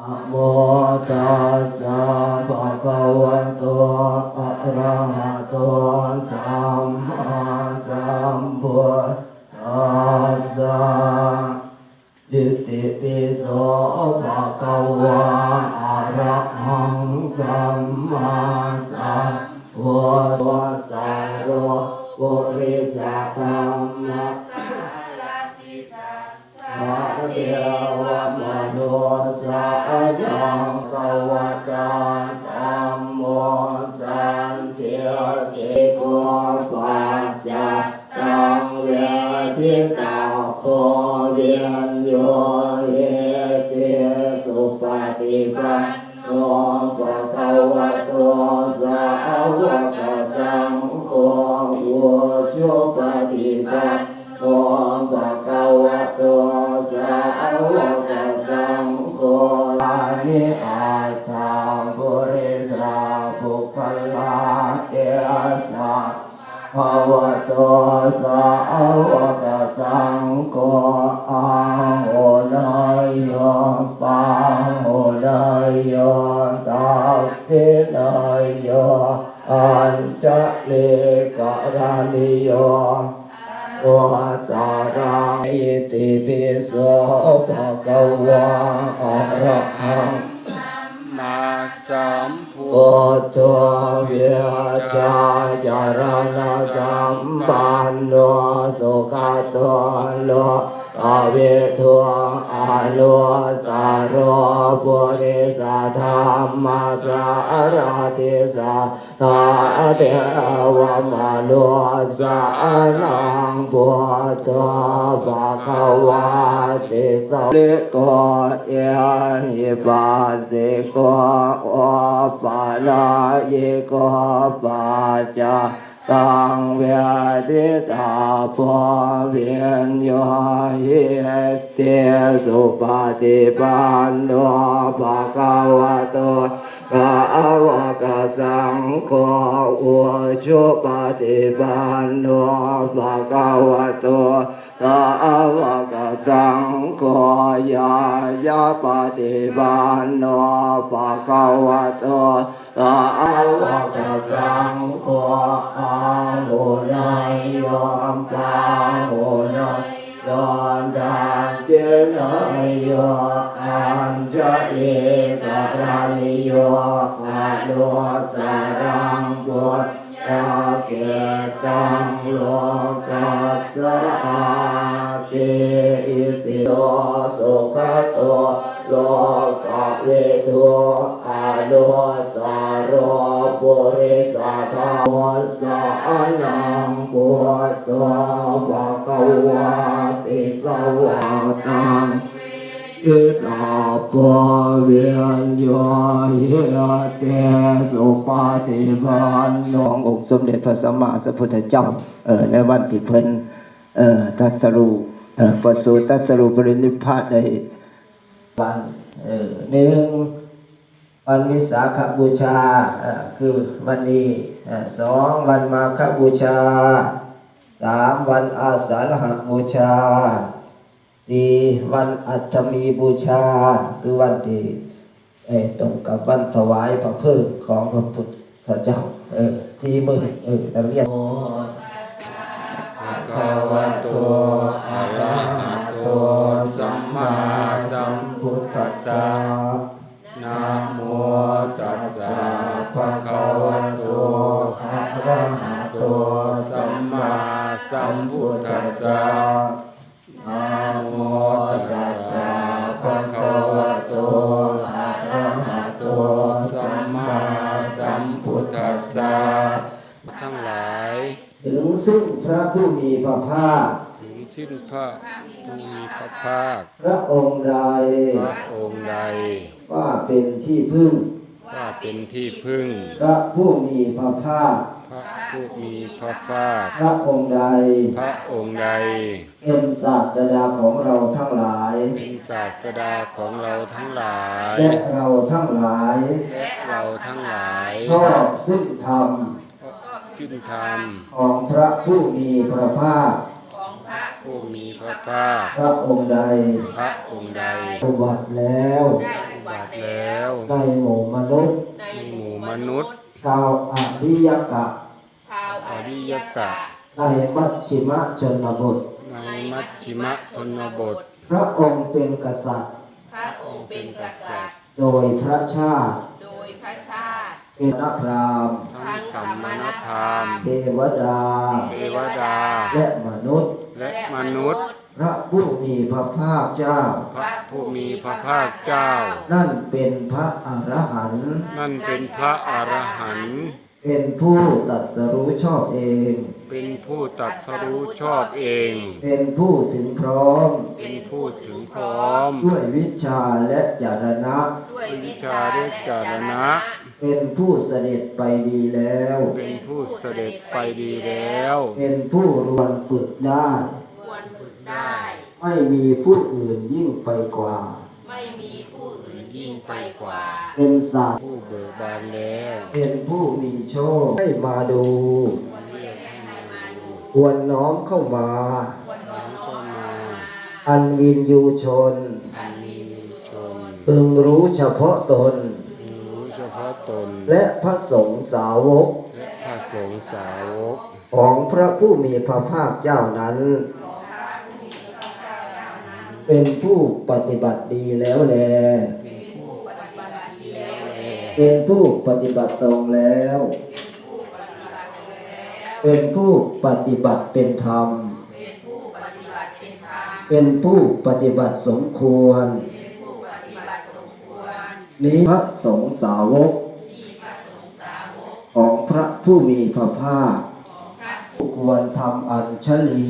นะโมตัสสะภะคะวะโตอะระหะโตสัมมาสัมพุทธัสสะอิติปิโสภะคะวะอะระหังสัมมาสัมพุทธัสสะโรปุริสธรรมะพระเทวม ทิตาโคเวียนโย ภาวะโตสาวกสังโฆอาโหนายโยปังโหนายโยตักขินายโยอัญจะเลิกรานิโยโอตาราอิติปิโสภะคะวะอะระหังมาสัมพุทโธเวียชาจารณะสัม ปันโนสุขโตโลอเวทุอนุสาโรปุริสธรรมสารติสาสาเทวมนุสานังพุทโธภะคะวะติสาลิโกเอียหิปัสสิโกโอปาลาเยโกปัจจา ตังเวทิตาภเวียนโยเยเตสุปฏิปันโนภะคะวะโตสาวก สังโฆอุชุปฏิปันโนภะคะวะตสาวกสังโฆยายาปฏิบันโนภะกวะโตสาวกสังโฆอาโหนายยมกา โลสาโรปุริสาธาวัสสะนังปุตตะภะคะวะติสวะตังอิตาปเวียนโยเยเตสุปาติปันโนขององค์สมเด็จพระสัมมาสัมพุทธเจ้าเออในวันที่เพิ่นเออตรัสรู้เออประสูติตรัสรู้ปรินิพพานในวันเออหนึ่ง วันวิสาขบูชาคือวันนี้สองวันมาฆบูชาสามวันอาสาฬหบูชาสี่วันอัตมีบูชา คือวันที่ตรงกับวันถวายพระเพลิงของพระพุทธเจ้าที่มือเออเรียนภะคะวะโอ สัมพุทธัสสะนะโมตัสสะภะคะวะโตอะระหะโตสัมมาสัมพุทธัสสะทั้งหลายถึงซึ่งพระผู้มีพระภาคถึงสิ้นพระผู้มีพระภาค พระองค์ใดพระองค์ใดว่าเป็นที่พึ่งว่า เป็นที่พึ่ง พระผู้มีพระภาค พระผู้มีพระภาค พระองค์ใด พระองค์ใด เป็นศาสดาของเราทั้งหลาย เป็นศาสดาของเราทั้งหลาย และเราทั้งหลาย และเราทั้งหลายชอบซึ่งธรรมขึ้นธรรมของพระผู้มีพระภาคผู้มีพระภาคพระองค์ใด พระองค์ใดอุบัติแล้ว อุบัติแล้วในหมู่มนุษย์ในในหหมู่มู่มมนุนุษษย์ย์ ชาวอริยกะ ชาวอริยกะ ในมัชชิมชนบท ในมัชชิมชนบท พระองค์เป็นกษัตริย์ พระองค์เป็นกษัตริย์ โดยพระชาติ โดยพระชาติเป็นพระพราหมณ์ทั้งสัมมณธรรมเทวดา เทวดา และมนุษย์ และมนุษย์ พระผู้มีพระภาคเจ้า พระผู้มีพระภาคเจ้า นั่นเป็นพระอรหันต์ นั่นเป็นพระอรหันต์ เป็นผู้ตรัสรู้ชอบเอง เป็นผู้ตรัสรู้ชอบเอง เป็นผู้ถึงพร้อม เป็นผู้ถึงพร้อม ด้วยวิชาและจารณะ ด้วยวิวิชาชาและและจาจารรณะณะ เป็นผู้เสด็จไปดีแล้ว เป็นผู้เสด็จไปดีแล้ว เป็นผู้รวนฝึกได้ควรฝึก ได้ ไม่มีผู้อื่นยิ่งไปกว่า ไม่มีผู้อื่นยิ่งไปกว่า เป็นสัตว์ผู้เบิกบานแล้วเป็นผู้มีโชคให้มาดู ควรน้อมเข้ามาน้อมเข้ามาอันวินยูชนอันมีชนพึงรู้เฉพาะตนรู้เฉพาะตน และพระสงฆ์สาวก และพระสงฆ์สาวก ของพระผู้มีพระภาคเจ้านั้น เป็นผู้ปฏิบัติดีแล้วแล เป็นผู้ปฏิบัติตรงแล้ว เป็นผู้ปฏิบัติเป็นธรรม เป็นผู้ปฏิบัติสมควร นี้พระสงฆ์สาวก ของพระผู้มีพระภาคควรทำอัญชลี